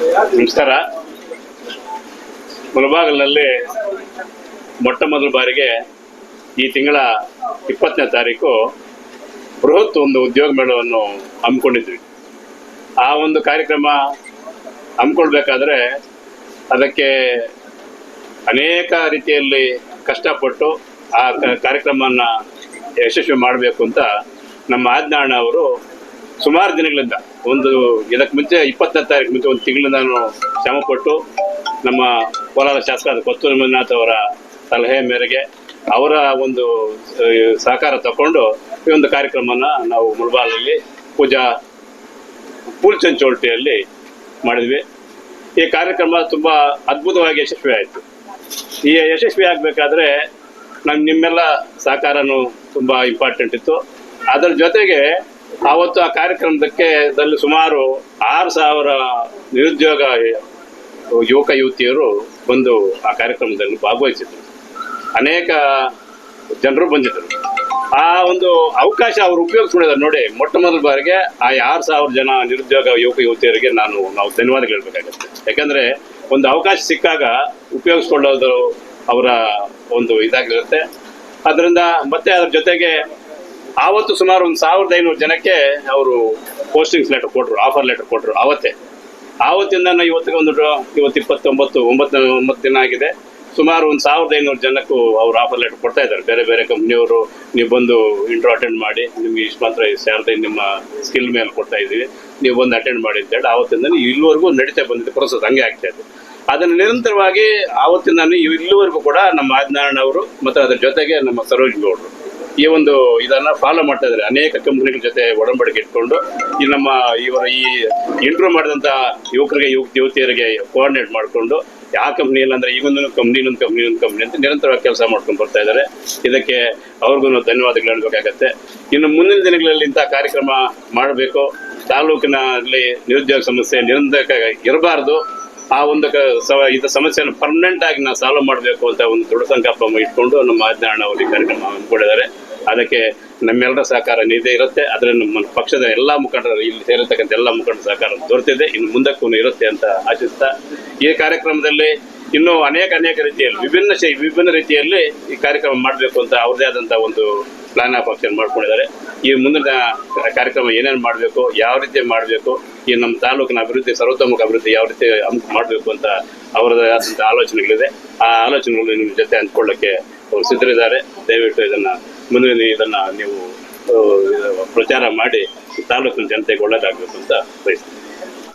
ನಮಸ್ಕಾರ. ಮುಳಬಾಗಿಲಿನಲ್ಲಿ ಮೊಟ್ಟ ಮೊದಲ ಬಾರಿಗೆ ಈ ತಿಂಗಳ ಇಪ್ಪತ್ತನೇ ತಾರೀಕು ಬೃಹತ್ ಒಂದು ಉದ್ಯೋಗ ಮೇಳವನ್ನು ಹಮ್ಮಿಕೊಂಡಿದ್ವಿ. ಆ ಒಂದು ಕಾರ್ಯಕ್ರಮ ಹಮ್ಮಿಕೊಳ್ಬೇಕಾದ್ರೆ ಅದಕ್ಕೆ ಅನೇಕ ರೀತಿಯಲ್ಲಿ ಕಷ್ಟಪಟ್ಟು ಆ ಕ- ಕಾರ್ಯಕ್ರಮನ ಯಶಸ್ವಿ ಮಾಡಬೇಕು ಅಂತ ನಮ್ಮ ಆಜ್ಞಾಣ ಅವರು ಸುಮಾರು ದಿನಗಳಿಂದ ಒಂದು ಇದಕ್ಕೆ ಮುಂಚೆ, ಇಪ್ಪತ್ತನೇ ತಾರೀಕು ಮುಂಚೆ ಒಂದು ತಿಂಗಳು ನಾನು ಶ್ರಮಪಟ್ಟು ನಮ್ಮ ಕೋಲಾರ ಶಾಸಕ ಕೊತ್ತೂರು ಮಂಜುನಾಥ್ ಅವರ ಸಲಹೆ ಮೇರೆಗೆ ಅವರ ಒಂದು ಸಹಕಾರ ತಗೊಂಡು ಈ ಒಂದು ಕಾರ್ಯಕ್ರಮನ ನಾವು ಮುಳಬಾಲಲ್ಲಿ ಪೂಜಾ ಪೂಲ್ಚಂಚೋಲ್ಟಿಯಲ್ಲಿ ಮಾಡಿದ್ವಿ. ಈ ಕಾರ್ಯಕ್ರಮ ತುಂಬ ಅದ್ಭುತವಾಗಿ ಯಶಸ್ವಿ ಆಯಿತು. ಈ ಯಶಸ್ವಿ ಆಗಬೇಕಾದ್ರೆ ನಮ್ಗೆ ನಿಮ್ಮೆಲ್ಲ ಸಹಕಾರನೂ ತುಂಬ ಇಂಪಾರ್ಟೆಂಟ್ ಇತ್ತು. ಅದರ ಜೊತೆಗೆ ಆವತ್ತು ಆ ಕಾರ್ಯಕ್ರಮದಕ್ಕೆ ದಲ್ಲಿ ಸುಮಾರು ಆರು ಸಾವಿರ ನಿರುದ್ಯೋಗ ಯುವಕ ಯುವತಿಯರು ಬಂದು ಆ ಕಾರ್ಯಕ್ರಮದಲ್ಲಿ ಭಾಗವಹಿಸಿದ್ರು ಅನೇಕ ಜನರು ಬಂದಿದ್ದರು. ಆ ಒಂದು ಅವಕಾಶ ಅವರು ಉಪಯೋಗಿಸ್ಕೊಂಡಿದ್ದಾರೆ ನೋಡಿ, ಮೊಟ್ಟ ಮೊದಲ ಬಾರಿಗೆ ಆ ಆರು ಸಾವಿರ ಜನ ನಿರುದ್ಯೋಗ ಯುವಕ ಯುವತಿಯರಿಗೆ ನಾನು ನಾವು ಧನ್ಯವಾದ ಹೇಳ್ಬೇಕಾಗತ್ತೆ. ಯಾಕಂದ್ರೆ ಒಂದು ಅವಕಾಶ ಸಿಕ್ಕಾಗ ಉಪಯೋಗಿಸ್ಕೊಳ್ಳೋದು ಅವರ ಒಂದು ಇದಾಗಿರುತ್ತೆ. ಅದರಿಂದ ಮತ್ತೆ ಅದ್ರ ಜೊತೆಗೆ ಆವತ್ತು ಸುಮಾರು ಒಂದು ಸಾವಿರದ ಐನೂರು ಜನಕ್ಕೆ ಅವರು ಪೋಸ್ಟಿಂಗ್ಸ್ ಲೆಟರ್ ಕೊಟ್ಟರು ಆಫರ್ ಲೆಟರ್ ಕೊಟ್ಟರು ಆವತ್ತೇ ಆವತ್ತಿಂದ ಇವತ್ತಿಗೆ ಒಂದು ಇವತ್ತು ಇಪ್ಪತ್ತೊಂಬತ್ತು ಒಂಬತ್ತು ಒಂಬತ್ತು ದಿನ ಆಗಿದೆ. ಸುಮಾರು ಒಂದು ಸಾವಿರದ ಐನೂರು ಜನಕ್ಕೂ ಅವ್ರು ಆಫರ್ ಲೆಟರ್ ಕೊಡ್ತಾ ಇದ್ದಾರೆ. ಬೇರೆ ಬೇರೆ ಕಂಪ್ನಿಯವರು ನೀವು ಬಂದು ಇಂಟ್ರೋ ಅಟೆಂಡ್ ಮಾಡಿ, ನಿಮಗೆ ಇಷ್ಟು ಮಾತ್ರ ಸ್ಯಾಲ್ರಿ ನಿಮ್ಮ ಸ್ಕಿಲ್ ಮೇಲೆ ಕೊಡ್ತಾ ಇದ್ದೀವಿ. ನೀವು ಬಂದು ಅಟೆಂಡ್ ಮಾಡಿ ಅಂತ ಹೇಳಿ ಆವತ್ತಿಂದ ಇಲ್ಲಿವರೆಗೂ ನಡೀತಾ ಬಂದಿದೆ ಪ್ರೊಸೆಸ್ ಹಂಗೆ ಆಗ್ತಾ ಇದೆ. ಅದನ್ನು ನಿರಂತರವಾಗಿ ಆವತ್ತಿಂದ ಇಲ್ಲಿವರೆಗೂ ಕೂಡ ನಮ್ಮ ಆಜ್ನಾರಾಯಣ ಅವರು ಮತ್ತು ಅದರ ಜೊತೆಗೆ ನಮ್ಮ ಸರೋಜ್ ಗೌಡ್ರು. ಈ ಒಂದು ಇದನ್ನ ಫಾಲೋ ಮಾಡ್ತಾ ಇದ್ದಾರೆ. ಅನೇಕ ಕಂಪನಿಗಳ ಜೊತೆ ಒಡಂಬಡಿಕೆ ಇಟ್ಕೊಂಡು ಈ ನಮ್ಮ ಇವರ ಈ ಇಂಟರ್ವ್ಯೂ ಮಾಡಿದಂತ ಯುವಕರಿಗೆ ಯುವಕ ಯುವತಿಯರಿಗೆ ಕೋಆರ್ಡಿನೇಟ್ ಮಾಡಿಕೊಂಡು ಯಾವ ಕಂಪ್ನಿ ಇಲ್ಲ ಅಂದ್ರೆ ಈಗೊಂದು ಕಂಪ್ನಿ ಇನ್ನೊಂದು ಕಂಪ್ನಿ ಇನ್ನೊಂದು ಕಂಪ್ನಿ ಅಂತ ನಿರಂತರವಾಗಿ ಕೆಲಸ ಮಾಡ್ಕೊಂಡು ಬರ್ತಾ ಇದ್ದಾರೆ. ಇದಕ್ಕೆ ಅವ್ರಿಗೂ ಧನ್ಯವಾದಗಳು ಹೇಳ್ಬೇಕಾಗತ್ತೆ. ಇನ್ನು ಮುಂದಿನ ದಿನಗಳಲ್ಲಿ ಇಂಥ ಕಾರ್ಯಕ್ರಮ ಮಾಡಬೇಕು. ತಾಲೂಕಿನಲ್ಲಿ ನಿರುದ್ಯೋಗ ಸಮಸ್ಯೆ ನಿರಂತರ ಇರಬಾರ್ದು. ಆ ಒಂದು ಇದು ಸಮಸ್ಯೆಯನ್ನು ಪರ್ಮನೆಂಟ್ ಆಗಿ ನಾವು ಸಾಲ್ವ್ ಮಾಡಬೇಕು ಅಂತ ಒಂದು ದೃಢ ಸಂಕಲ್ಪ ಇಟ್ಕೊಂಡು ನಮ್ಮ ಆಜ್ಞಾನ ಅವರು ಈ ಕಾರ್ಯಕ್ರಮ ಹಮ್ಮಿಕೊಂಡಿದ್ದಾರೆ ಅದಕ್ಕೆ ನಮ್ಮೆಲ್ಲರ ಸಹಕಾರ ನಿಧಿ ಇರುತ್ತೆ. ಆದರೆ ನಮ್ಮ ಪಕ್ಷದ ಎಲ್ಲ ಮುಖಂಡರು ಇಲ್ಲಿ ಸೇರಿರ್ತಕ್ಕಂಥ ಎಲ್ಲ ಮುಖಂಡರ ಸಹಕಾರ ದೊರೆತಿದೆ. ಇನ್ನು ಮುಂದಕ್ಕೂ ಇರುತ್ತೆ ಅಂತ ಆಶಿಸ್ತಾ ಈ ಕಾರ್ಯಕ್ರಮದಲ್ಲಿ ಇನ್ನೂ ಅನೇಕ ಅನೇಕ ರೀತಿಯಲ್ಲಿ ವಿಭಿನ್ನ ಶೈ ವಿಭಿನ್ನ ರೀತಿಯಲ್ಲಿ ಈ ಕಾರ್ಯಕ್ರಮ ಮಾಡಬೇಕು ಅಂತ ಅವ್ರದೇ ಆದಂಥ ಒಂದು ಪ್ಲಾನ್ ಆಫ್ ಆಕ್ಷನ್ ಮಾಡ್ಕೊಂಡಿದ್ದಾರೆ. ಈ ಮುಂದಿನ ಕಾರ್ಯಕ್ರಮ ಏನೇನು ಮಾಡಬೇಕು, ಯಾವ ರೀತಿ ಮಾಡಬೇಕು ಈ ನಮ್ಮ ತಾಲೂಕಿನ ಅಭಿವೃದ್ಧಿ, ಸರ್ವತೋಮುಖ ಅಭಿವೃದ್ಧಿ ಯಾವ ರೀತಿ ಮಾಡಬೇಕು ಅಂತ ಅವರದೇ ಆದಂಥ ಆಲೋಚನೆಗಳಿದೆ. ಆ ಆಲೋಚನೆಗಳು ನಿಮ್ಮ ಜೊತೆ ಹಂಚ್ಕೊಳ್ಳೋಕ್ಕೆ ಅವರು ಸಿದ್ಧರಿದ್ದಾರೆ. ದಯವಿಟ್ಟು ಇದನ್ನು ಮುಂದಿನ ಇದನ್ನ ನೀವು ಪ್ರಚಾರ ಮಾಡಿ ತಾಲೂಕಿನ ಜನತೆಗೆ ಒಳ್ಳೇದಾಗಬೇಕು ಅಂತ ಬಯಸ್ತೀನಿ.